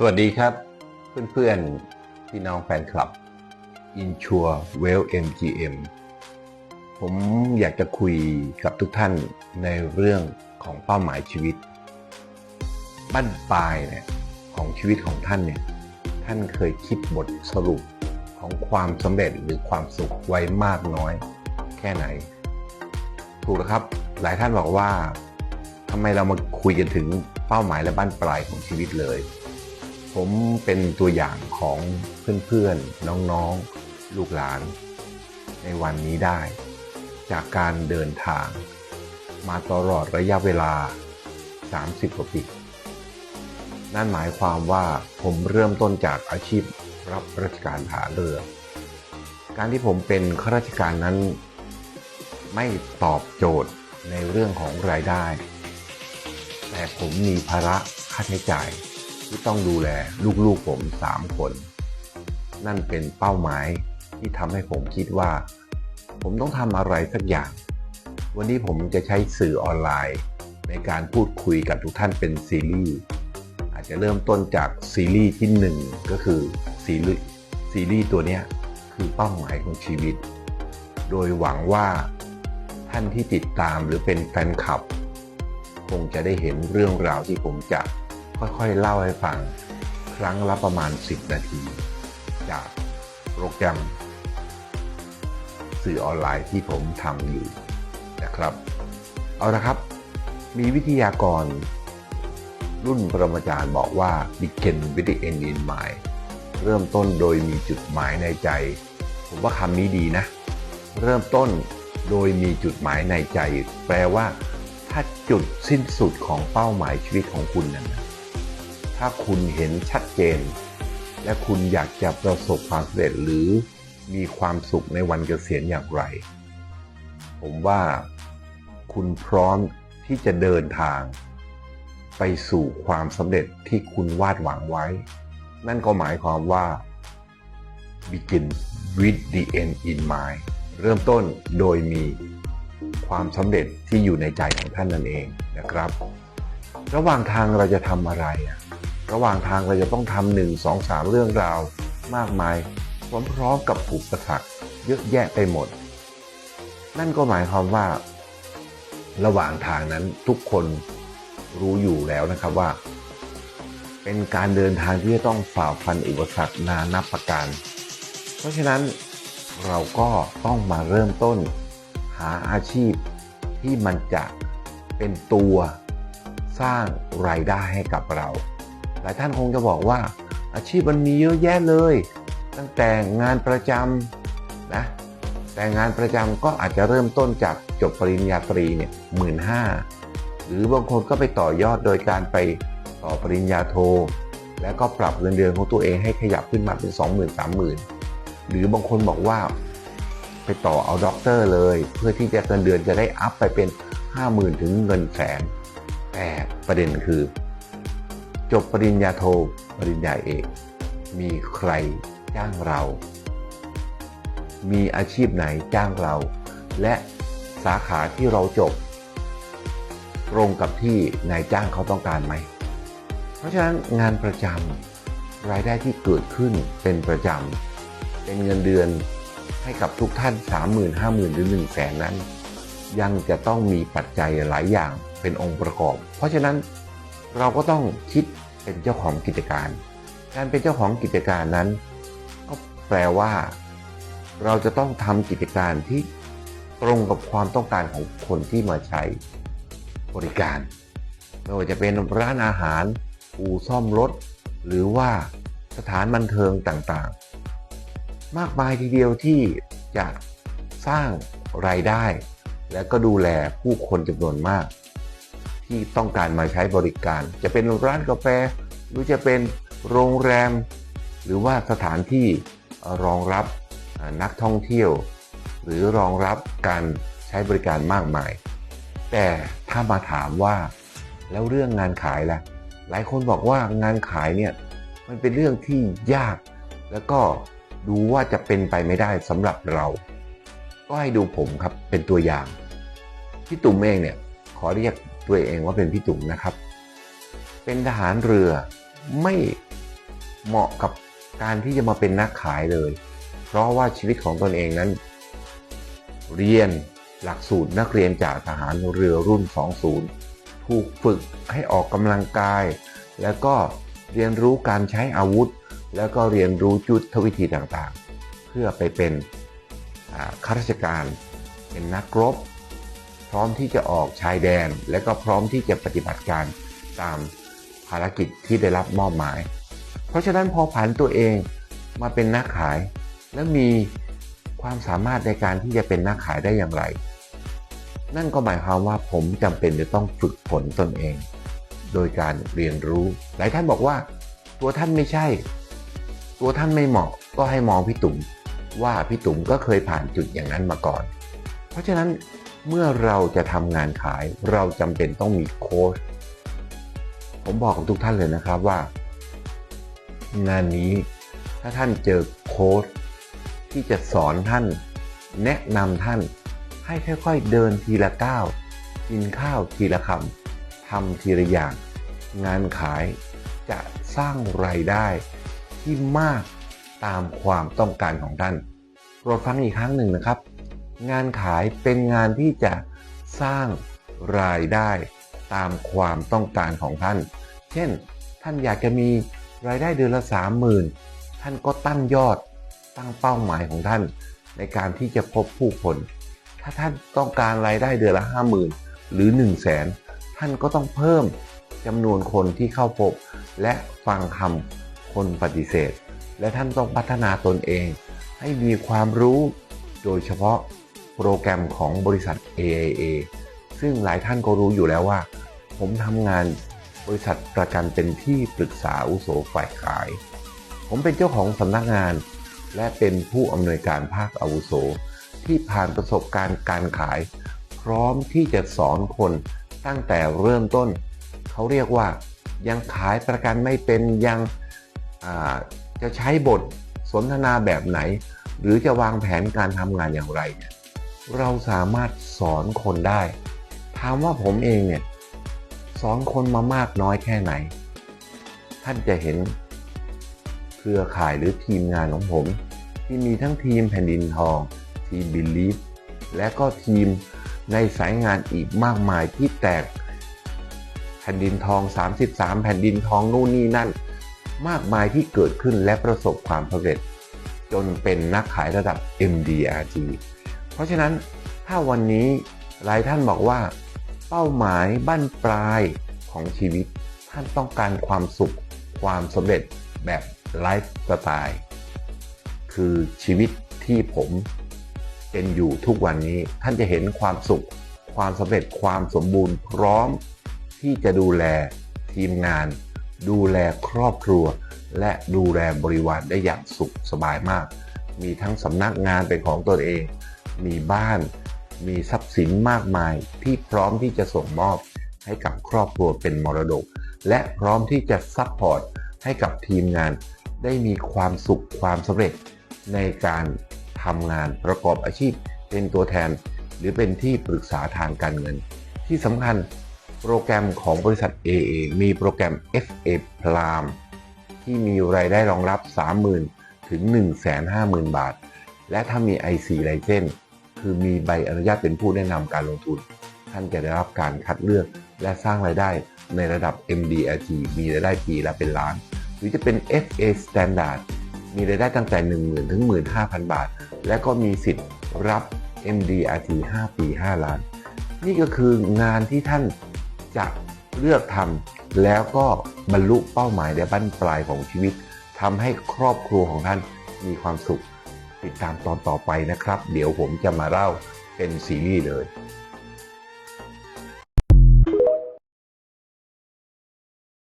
สวัสดีครับ เพื่อนๆ พี่น้องแฟนคลับ Insure Well MGM ผมอยากจะคุยกับทุกท่านในเรื่องของเป้าหมายชีวิต บั้นปลายเนี่ยของชีวิตของท่านเนี่ยท่านเคยคิดบทสรุปของความสำเร็จหรือความสุขไว้มากน้อย แค่ไหน ถูกแล้วครับ หลายท่านบอกว่าทำไมเรามาคุยกันถึงเป้าหมายและบั้นปลายของชีวิตเลย ผมเป็นตัวอย่างของเพื่อนๆ น้องๆ ลูกหลาน ในวันนี้ได้ จากการเดินทาง มาตลอดระยะเวลา 30 กว่าปี นั่นหมายความว่าผมเริ่มต้นจากอาชีพรับราชการทหารเรือ การที่ผมเป็นข้าราชการนั้น ไม่ตอบโจทย์ในเรื่องของรายได้ แต่ผมมีภาระค่าใช้จ่าย ที่ต้องดูแลลูกๆผมสามคน นั่นเป็นเป้าหมายที่ทำให้ผมคิดว่า ผมต้องทำอะไรสักอย่าง วันนี้ผมจะใช้สื่อออนไลน์ ในการพูดคุยกับทุกท่านเป็นซีรีส์อาจจะเริ่มต้นจากซีรีส์ที่หนึ่งก็คือซีรีส์ซีรีส์ตัวนี้คือเป้าหมายของชีวิต โดยหวังว่าท่านที่ติดตามหรือเป็นแฟนคลับ คงจะได้เห็นเรื่องราวที่ผมจะ ค่อยๆเล่าให้ฟังครั้งละประมาณ 10 นาที จากโปรแกรม สื่อออนไลน์ที่ผมทำอยู่นะครับ เอาละครับ มีวิทยากร รุ่นปรมาจารย์บอกว่า begin with the end in mind เริ่มต้นโดยมีจุดหมายในใจ ผมว่าคำนี้ดีนะ เริ่มต้นโดยมีจุดหมายในใจ แปลว่า ถ้าจุดสิ้นสุดของเป้าหมายชีวิตของคุณนั้นนะ ถ้าคุณเห็นชัดเจน และคุณอยากจะประสบความสำเร็จหรือมีความสุขในวันเกษียณอย่างไร ผมว่าคุณพร้อมที่จะเดินทาง ไปสู่ความสำเร็จที่คุณวาดหวังไว้ นั่นก็หมายความว่า begin with the end in mind เริ่มต้นโดยมีความสำเร็จที่อยู่ในใจของท่านนั่นเองนะครับ ระหว่างทางเราจะทำอะไรอะ ระหว่างทางเราจะต้องทำหนึ่งสองสามเรื่องราวมากมายพร้อมๆกับอุปสรรคเยอะแยะไปหมด นั่นก็หมายความว่า ระหว่างทางนั้นทุกคนรู้อยู่แล้วนะครับว่า เป็นการเดินทางที่จะต้องฝ่าฟันอุปสรรคนานับประการ เพราะฉะนั้นเราก็ต้องมาเริ่มต้น หาอาชีพที่มันจะเป็นตัวสร้างรายได้ให้กับเรา หลายท่านคงจะบอกว่า อาชีพมันมีเยอะแยะเลย ตั้งแต่งานประจำนะแต่งานประจำก็อาจจะเริ่มต้นจากจบปริญญาตรีเนี่ยหมื่นห้าหรือบางคนก็ไปต่อยอดโดยการไปต่อปริญญาโท แล้วก็ปรับเงินเดือนของตัวเองให้ขยับขึ้นมาเป็น 20,000 3 0 0 0 หรือบางคนบอกว่าไปต่อเอาด็อกเตอร์เลย เพื่อที่จะเงินเดือนจะได้อัพไปเป็น 50,000 ถึงเงินแสนแต่ประเด็นคือ จบปริญญาโท ปริญญาเอก มีใครจ้างเรา มีอาชีพไหนจ้างเรา และสาขาที่เราจบ ตรงกับที่นายจ้างเขาต้องการไหม เพราะฉะนั้นงานประจำรายได้ที่เกิดขึ้นเป็นประจำเป็นเงินเดือนให้กับทุกท่าน 30,000 50,000 หรือ 1 0 0 0 0แสนนั้น ยังจะต้องมีปัจจัยหลายอย่างเป็นองค์ประกอบ เพราะฉะนั้น เราก็ต้องคิดเป็นเจ้าของกิจการ การเป็นเจ้าของกิจการนั้น ก็แปลว่า เราจะต้องทำกิจการที่ตรงกับความต้องการของคนที่มาใช้บริการไม่ว่าจะเป็นร้านอาหารอู่ซ่อมรถ หรือว่าสถานบันเทิงต่างๆ มากมายทีเดียวที่จะสร้างรายได้ และก็ดูแลผู้คนจำนวนมาก ที่ต้องการมาใช้บริการ จะเป็นร้านกาแฟ หรือจะเป็นโรงแรม หรือว่าสถานที่รองรับนักท่องเที่ยว หรือรองรับการใช้บริการมากมาย แต่ถ้ามาถามว่าแล้วเรื่องงานขายล่ะ หลายคนบอกว่างานขายเนี่ยมันเป็นเรื่องที่ยาก แล้วก็ดูว่าจะเป็นไปไม่ได้สำหรับเรา ก็ให้ดูผมครับเป็นตัวอย่างพี่ตุ่มเองเนี่ยขอเรียก ตัวเองว่าเป็นพี่ตุ่มนะครับ เป็นทหารเรือไม่เหมาะกับการที่จะมาเป็นนักขายเลย เพราะว่าชีวิตของตนเองนั้น เรียนหลักสูตรนักเรียนจากทหารเรือรุ่น 20 ถูกฝึกให้ออกกำลังกาย แล้วก็เรียนรู้การใช้อาวุธ แล้วก็เรียนรู้จุดทวิธีต่างๆ เพื่อไปเป็นข้าราชการเป็นนักรบ พร้อมที่จะออกชายแดน และก็พร้อมที่จะปฏิบัติการตามภารกิจที่ได้รับมอบหมาย เพราะฉะนั้นพอผันตัวเองมาเป็นนักขาย แล้วมีความสามารถในการที่จะเป็นนักขายได้อย่างไร นั่นก็หมายความว่าผมจำเป็นจะต้องฝึกฝนตนเอง โดยการเรียนรู้ หลายท่านบอกว่า ตัวท่านไม่ใช่ ตัวท่านไม่เหมาะก็ให้มองพี่ตุ๋มว่าพี่ตุ๋มก็เคยผ่านจุดอย่างนั้นมาก่อน เพราะฉะนั้น เมื่อเราจะทำงานขายเราจำเป็นต้องมีโค้ชผมบอกกับทุกท่านเลยนะครับว่า งานนี้ถ้าท่านเจอโค้ชที่จะสอนท่าน แนะนำท่าน ให้ค่อยๆเดินทีละก้าวกินข้าวทีละคำทำทีละอย่าง งานขายจะสร้างรายได้ที่มากตามความต้องการของท่านโปรดฟังอีกครั้งหนึ่งนะครับ งานขายเป็นงานที่จะสร้างรายได้ตามความต้องการของท่าน เช่น ท่านอยากจะมีรายได้เดือนละ 30,000 ท่านก็ตั้งยอดตั้งเป้าหมายของท่าน ในการที่จะพบผู้คน ถ้าท่านต้องการรายได้เดือนละ 50,000 หรือ 1 0 0 0 0แสนท่านก็ต้องเพิ่มจำนวนคนที่เข้าพบ และฟังคำคนปฏิเสธ และท่านต้องพัฒนาตนเอง ให้มีความรู้โดยเฉพาะ โปรแกรมของบริษัท AIA ซึ่งหลายท่านก็รู้อยู่แล้วว่า ผมทำงานบริษัทประกันเป็นที่ปรึกษาอุโสฝ่ายขาย ผมเป็นเจ้าของสำนักงาน และเป็นผู้อำนวยการภาคอาวุโส ที่ผ่านประสบการณ์การขาย พร้อมที่จะสอนคนตั้งแต่เริ่มต้น เขาเรียกว่ายังขายประกันไม่เป็นยังจะใช้บทสนทนาแบบไหน หรือจะวางแผนการทำงานอย่างไรเนี่ย เราสามารถสอนคนได้ ถามว่าผมเองเนี่ยสอนคนมามากน้อยแค่ไหน ท่านจะเห็นเครือข่ายหรือทีมงานของผม ที่มีทั้งทีมแผ่นดินทอง ทีมบิลลีฟและก็ทีมในสายงานอีกมากมายที่แตกแผ่นดินทอง 33 แผ่นดินทองนู่นนี่นั่น มากมายที่เกิดขึ้นและประสบความสำเร็จ จนเป็นนักขายระดับ MDRT เพราะฉะนั้นถ้าวันนี้หลายท่านบอกว่า เป้าหมายบั้นปลายของชีวิต ท่านต้องการความสุข ความสำเร็จแบบไลฟ์สไตล์คือชีวิตที่ผมเป็นอยู่ทุกวันนี้ท่านจะเห็นความสุข ความสำเร็จความสมบูรณ์พร้อม ที่จะดูแลทีมงาน ดูแลครอบครัว และดูแลบริวารได้อย่างสุขสบายมาก มีทั้งสำนักงานเป็นของตนเอง มีบ้าน มีทรัพย์สินมากมายที่พร้อมที่จะส่งมอบให้กับครอบครัวเป็นมรดก และพร้อมที่จะซัพพอร์ตให้กับทีมงาน ได้มีความสุขความสำเร็จ ในการทำงานประกอบอาชีพ เป็นตัวแทน หรือเป็นที่ปรึกษาทางการเงิน ที่สำคัญโปรแกรมของบริษัท AA มีโปรแกรม FA Prime ที่มีรายได้รองรับ 30,000 ถึง 150,000 บาท และถ้ามี IC License คือมีใบอนุญาตเป็นผู้แนะนำการลงทุน ท่านจะได้รับการคัดเลือกและสร้างรายได้ในระดับ MDRT มีรายได้ปีละเป็นล้าน หรือจะเป็น FA Standard มีรายได้ตั้งแต่ 10,000 ถึง 15,000 บาท และก็มีสิทธิ์รับ MDRT 5 ปี 5 ล้าน นี่ก็คืองานที่ท่านจะเลือกทำแล้วก็บรรลุเป้าหมายในบั้นปลายของชีวิตทำให้ครอบครัวของท่านมีความสุข ติดตามตอนต่อไปนะครับ เดี๋ยวผมจะมาเล่าเป็นซีรีส์เลย